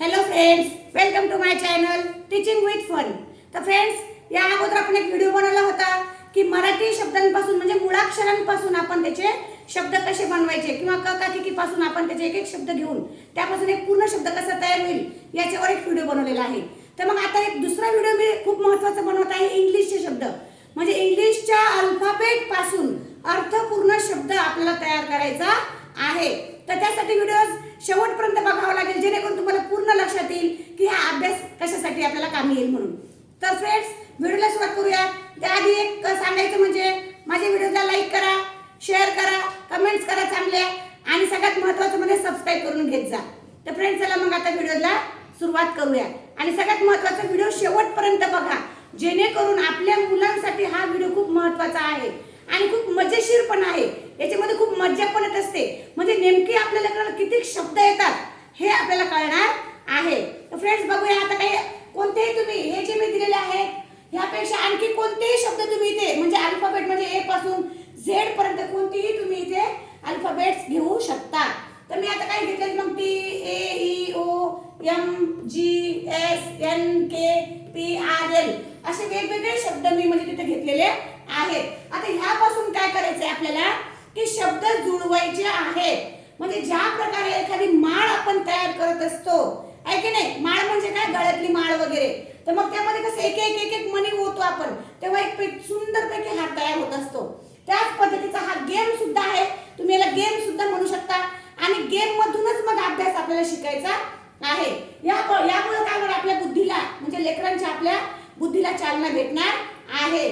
Hello friends welcome to my channel teaching with fun तर friends या अगोदर आपण एक व्हिडिओ बनवला होता की मराठी शब्दांपासून म्हणजे मुळाक्षरांपासून आपण त्याचे शब्द कसे बनवायचे किंवा क का पासून आपण त्याचे एक एक शब्द घेऊन त्यापासून एक पूर्ण शब्द कसा तयार होईल याच्यावर एक व्हिडिओ बनवलेला आहे. तर मग आता एक दुसरा व्हिडिओ मी खूप महत्त्वाचा बनवत आहे इंग्लिशचे शब्द. म्हणजे इंग्लिशच्या अल्फाबेटपासून अर्थपूर्ण शब्द आपल्याला तयार करायचा आहे. तर त्यासाठी व्हिडिओ शेवटपर्यंत बघावं लागेल जेणेकरून तुम्हाला पूर्ण लक्षात येईल की हा अभ्यास कशासाठी आपल्याला कामी येईल म्हणून. तर फ्रेंड्स व्हिडिओला सुरुवात करूया. त्याआधी एक सांगायचं म्हणजे माझ्या व्हिडिओला लाईक करा शेअर करा कमेंट्स करा चांगल्या आणि सगळ्यात महत्त्वाचं म्हणजे सबस्क्राईब करून घेत जा. तर फ्रेंड्स चला मग आता व्हिडिओला सुरुवात करूया. आणि सगळ्यात महत्त्वाचा व्हिडिओ शेवटपर्यंत बघा. जेणेकरून आपल्या मुलांसाठी हा व्हिडिओ खूप महत्त्वाचा आहे. आणि खूप मजेशीर पण आहे. याच्यामध्ये खूप मज्जा पण येत असते. म्हणजे नेमकी आपल्या लेकराला किती शब्द येतात हे आपल्याला कळणार आहे. तर फ्रेंड्स बघूया आता काही कोणतेही तुम्ही हे जे मी दिलेले आहेत ह्यापेक्षा आणखी कोणतेही शब्द तुम्ही इथे म्हणजे अल्फाबेट म्हणजे ए पासून झेड पर्यंत कोणतेही तुम्ही इथे अल्फाबेट्स घेऊ शकता. तर मी आता काय घेतले मग T A E O M G S N K P R L असे वेगवेगळे शब्द मी म्हणजे तिथे घेतलेले आहेत. आता ह्यापासून काय करायचंय आपल्याला? की शब्द जुळवायचे आहेत. म्हणजे ज्या प्रकारे एखादी माळ आपण तयार करत असतो आहे की नाही? माळ म्हणजे काय? गळ्यातली माळ वगैरे. तर मग त्यामध्ये कसं एक एक एक एक मनी होतो आपण. तेव्हा एक सुंदर सुंदरपैकी हा तयार होत असतो. त्याच पद्धतीचा हा गेम सुद्धा आहे. तुम्ही याला गेम सुद्धा म्हणू शकता. आणि गेम मधूनच मग अभ्यास आपल्याला शिकायचा आहे. या यामुळे काय होणार? आपल्या बुद्धीला म्हणजे लेकरांच्या आपल्या बुद्धीला चालना भेटणार आहे.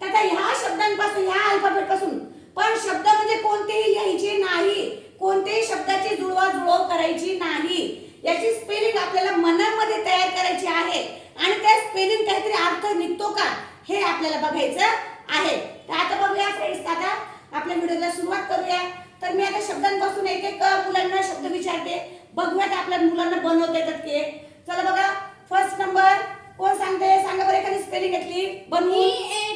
तर ह्या शब्दांपासून ह्या अल्फाबेटपासून पण शब्द म्हणजे कोणतेही लिहायचे नाही कोणतेही शब्दाची जुळवाजुळव करायची नाही याची स्पेलिंग आपल्याला मनामध्ये तयार करायची आहे आणि त्या स्पेलिंग काहीतरी अर्थ निघतो का हे आपल्याला बघायचं आहे तर आता बघूया फ्रेंड्स आता आपल्या व्हिडिओला सुरुवात करूया तर मी आता शब्दांपासून एक एक मुलांना शब्द विचारते बघूयात आपल्या मुलांना बनवता येतात की चला बघा फर्स्ट नंबर कोण सांगते सांगा बरं एखादी स्पेलिंग घेतली. बनवून.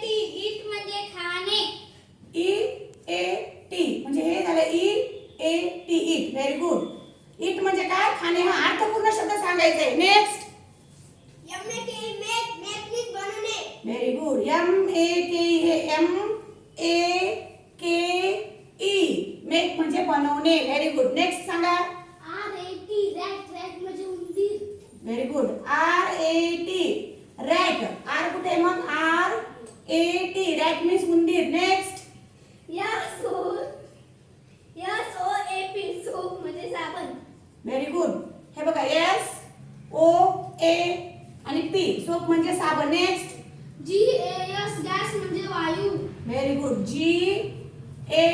टी इट म्हणजे खाणे. ई ए टी म्हणजे हे झालं E A T eat very good eat म्हणजे काय? खाणे हा अर्थपूर्ण शब्द सांगायचा आहे. Next M A T make make बनवणे. Very good M A K 80 that means mundir. Next. Yeah so yeah so ap so म्हणजे साबण. व्हेरी गुड हे बघा एस ओ ए आणि पी सोप म्हणजे साबण. Next G A S gas म्हणजे वायू. Very good G A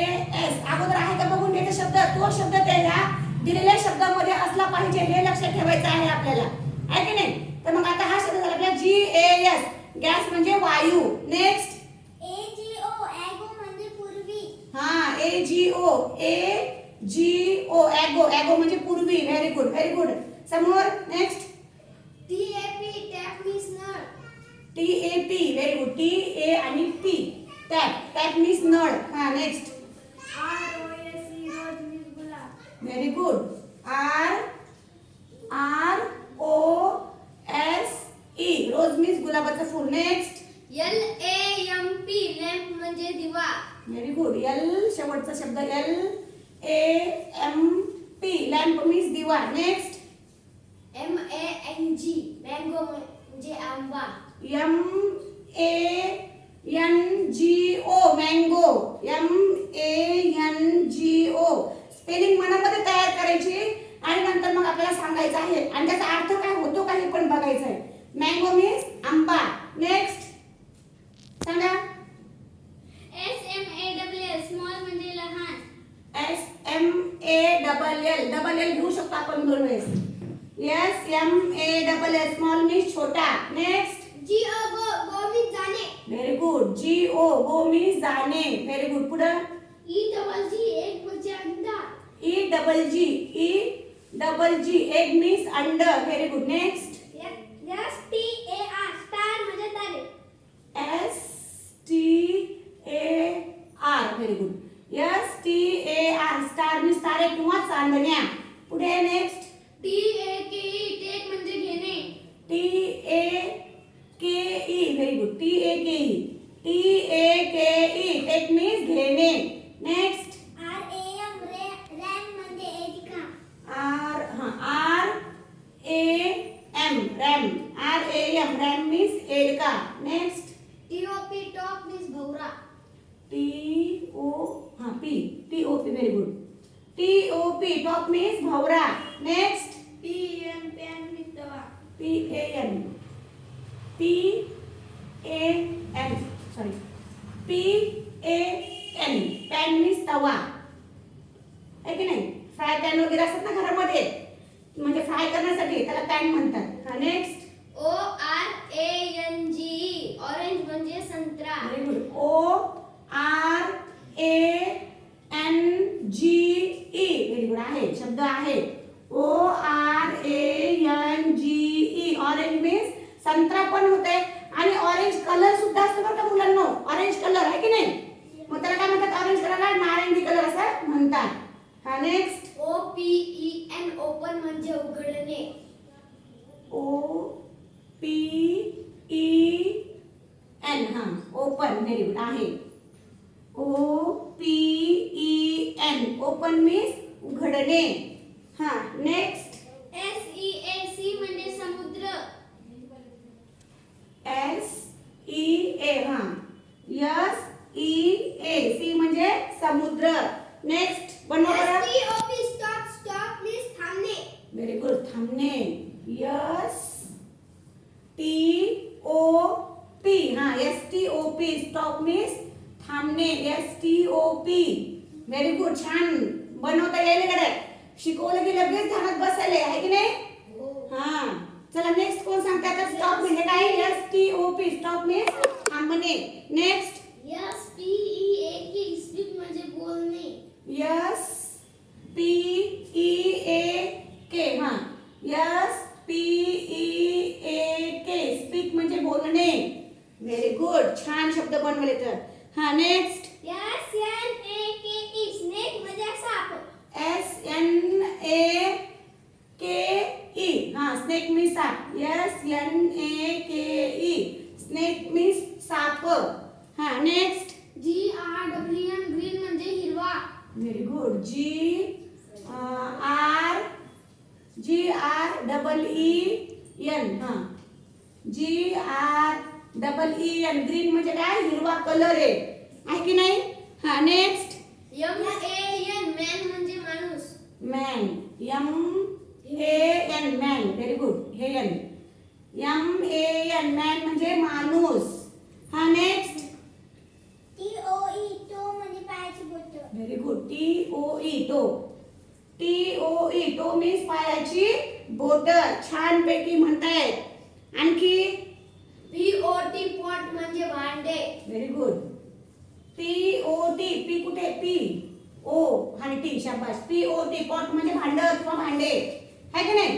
S अगोदर आहे का बघून घ्यायचा शब्द? तो शब्द त्याला दिलेल्या शब्दामध्ये असला पाहिजे हे लक्षात ठेवायचं आहे आपल्याला. आहे की नाही? तर मग आता हा शब्द झाला आपला जी ए एस गॅस म्हणजे वायू. नेक्स्ट ए जी ओ ॲगो म्हणजे पूर्वी. हा ए जी ओ ए जी ओ ॲगो. ॲगो म्हणजे पूर्वी. व्हेरी गुड व्हेरी गुड समोर next T A P tap means नळ T A P very good T A आणि पी टॅप टॅप मीन्स नळ हा next R O S E rose means गुलाब. Very good R R O S E rose means गुलाबाचं फुल. Next L A M P lamp म्हणजे दिवा. Very good L शेवटचा शब्द L A M P lamp means दिवा. Next M A N G mango म्हणजे आंबा. M A N G O mango M A N G O spelling मनामध्ये तयार करायची. आणि नंतर मग आपल्याला सांगायचं आहे. आणि त्याचा अर्थ काय होतो का हे पण बघायचं आहे. मँगो मीन्स आंबा नेक्स्ट सांगा S M A W L small म्हणजे लहान. S M A double L double L घेऊ शकतो आपण दोन वेळेस. S M A double L small means छोटा. Next G O go go means जाणे. Very good G O go means जाणे. व्हेरी गुड पुढं. ई डबल जी एक म्हणजे अंडा. E double G E double G egg means under very good next कारण बन्या पुढे next T A K E take म्हणजे घेणे T A K E very good T A K E T A K E take means घेणे next R A M ram म्हणजे एरिका R हाँ R A M ram R A M ram means Erica next T O P top means भौरा T O हाँ P T O P very good A K Bhawra next P N pan Mitwa P A N P A N sorry P A N pan means तवा आहे की नाही? Fry pan वगैरे असतात ना घरामध्ये. म्हणजे फ्राय करण्यासाठी त्याला पॅन म्हणतात. हा next O R A N G orange म्हणजे संत्रा. Very good O R A N G E very good आहे शब्द आहे. O R A N G E orange means संत्रा पण होते आणि ऑरेंज कलर सुद्धा असतो बरं का मुलांना. ऑरेंज कलर आहे की नाही? मग त्याला काय म्हणतात? ऑरेंज कलरला नारंगी कलर असं म्हणतात. हा next O P E N open म्हणजे उघडणे. ओ पी ई एन हा ओपन व्हेरी गुड आहे. O P E N open means उघडणे. हा next S E A sea म्हणजे समुद्र. एस ई ए हा. यस ई ए सी म्हणजे समुद्र. नेक्स्ट बनवा बरं. T O P stop stop means थांबणे. Very good थांबणे. यस टी ओ पी हा S T O P stop means थांबणे S T O P very good छान बनवता येईल कडे शिकवलं की लगेच ध्यानात बसायला आहे की नाही? हा। चला नेक्स्ट कोण सांगता आता स्टॉप म्हणजे काय S T O P stop means थांबणे next S P E A K speak म्हणजे बोलणे S P E A K हा। S P E A K speak म्हणजे बोलणे व्हेरी गुड छान शब्द बनवले तर हा next S N A K E snake म्हणजे साप S N A K E हा स्नेक मीन्स साप S N A K E snake means साप हा next G R W N green म्हणजे हिरवा very good G R G R double E N हा. G R double E N green म्हणजे काय? हिरवा कलर आहे. आहे की नाही? हा next M A N man म्हणजे माणूस. Man M A N man very good हे N M A N man म्हणजे माणूस. हा next T O E toe म्हणजे पायाची बोट. Very good T O E toe T O E toe means पायाची बोट. छान पैकी म्हणतायत. आणखी? पी ओ टी पॉट म्हणजे भांडे. Very good P O T P कुठे? पी ओ आणि टी शाबास. पी ओ टी पॉट म्हणजे भांड किंवा भांडे. आहे की नाही?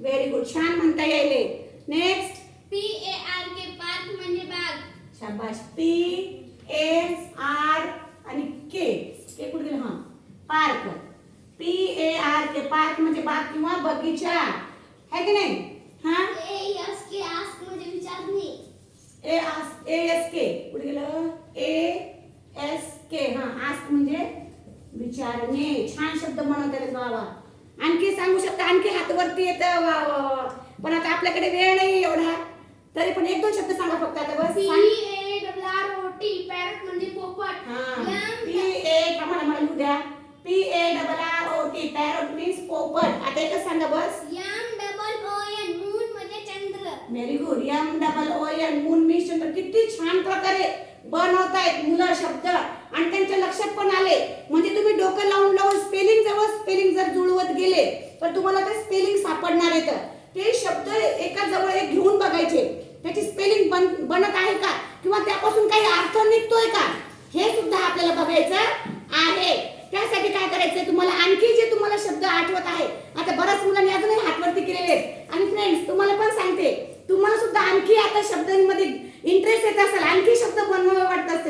व्हेरी गुड छान म्हणता यायले next P A R K park म्हणजे बाग शाबास. पी ए आर आणि के के कुठे गेलं? हा. Park P A R K park म्हणजे बाग किंवा बगीचा. आहे की नाही हा ए एस के आस्क म्हणजे विचारणे ए आस ए एस के. कुठे गेलं. A S K. हा आस्क म्हणजे विचारणे. छान शब्द म्हणत वा आणखी सांगू शकता आणखी हात वरती येतं. वा पण आता आपल्याकडे वेळ नाही एवढा. तरी पण एक दोन शब्द सांगा फक्त आता बस. P. A W R O T parrot म्हणजे हा. P A double R O T parrot means पोपट. आता एकच सांगा बस M double O N moon म्हणजे चंद्र very good M double O N moon mission तर किती छान प्रकारे बनवतायत मुलं शब्द। आणि त्यांच्या लक्षात पण आले. म्हणजे तुम्ही डोकं लावून लावून स्पेलिंग जवळ स्पेलिंग जर जुळवत गेले तर तुम्हाला ते स्पेलिंग सापडणार आहेत ते शब्द एका जवळ एक घेऊन बघायचे. त्याची स्पेलिंग बन बनत आहे का? किंवा त्यापासून काही अर्थ निघतोय का? हे सुद्धा आपल्याला बघायचं आहे. त्यासाठी काय करायचंय तुम्हाला? आणखी जे तुम्हाला शब्द आठवत आहे आता बऱ्याच मुलांनी अजूनही हातवरती केलेले आहेत. आणि फ्रेंड्स तुम्हाला पण सांगते तुम्हाला सुद्धा आणखी आता शब्दांमध्ये इंटरेस्ट येत असेल आणखी शब्द बनवावे वाटत असतील